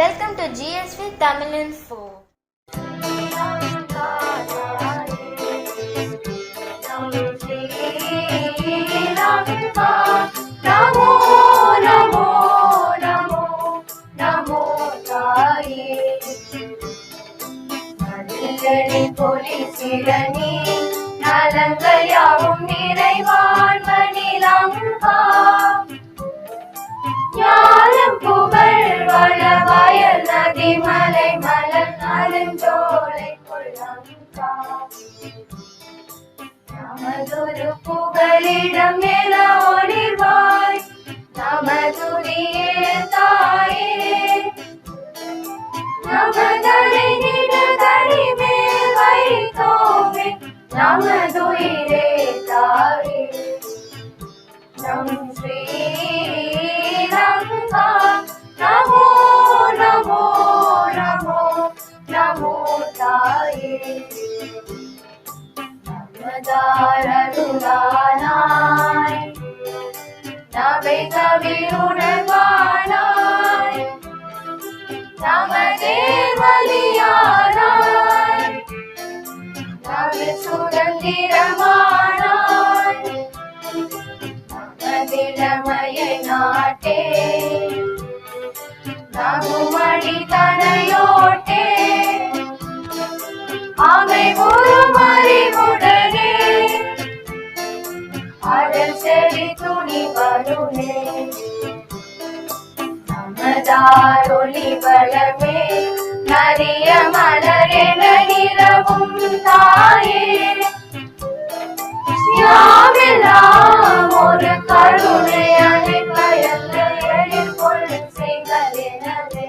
Welcome to GSV Tamil Info. நமோ நலங்கள் யாவும் நிறைவான் மலை மலர் அருஞ்சோலை கொள்ளங்கா நமதொரு புகலிடம் என ஒளிர்வாய் நமதுரிய தாயே நமதலை நிழதடி மேல் வைத்தோமே. நமதுயிரே தாயே நம் தாயே நமதாரருளானாய் நவை கவிருணர்வானாய் நமதே வலியானாய். நவி சுதந்திரமானாய். நமதிடமையை ஆமை ஒரு மறிவுடனே அடல் செடி துணி வருமே. நமதாரொளி வளமே. நரிய மலரென நிலவும் தாயே. யாவெல்லாம் ஒரு கருணை அணைப்பயல்ல எழிற்கொள் செய்வதெனவே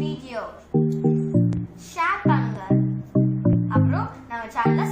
வீடியோ ஷேர் பண்ணுங்க. அப்புறம் நம்ம சேனலை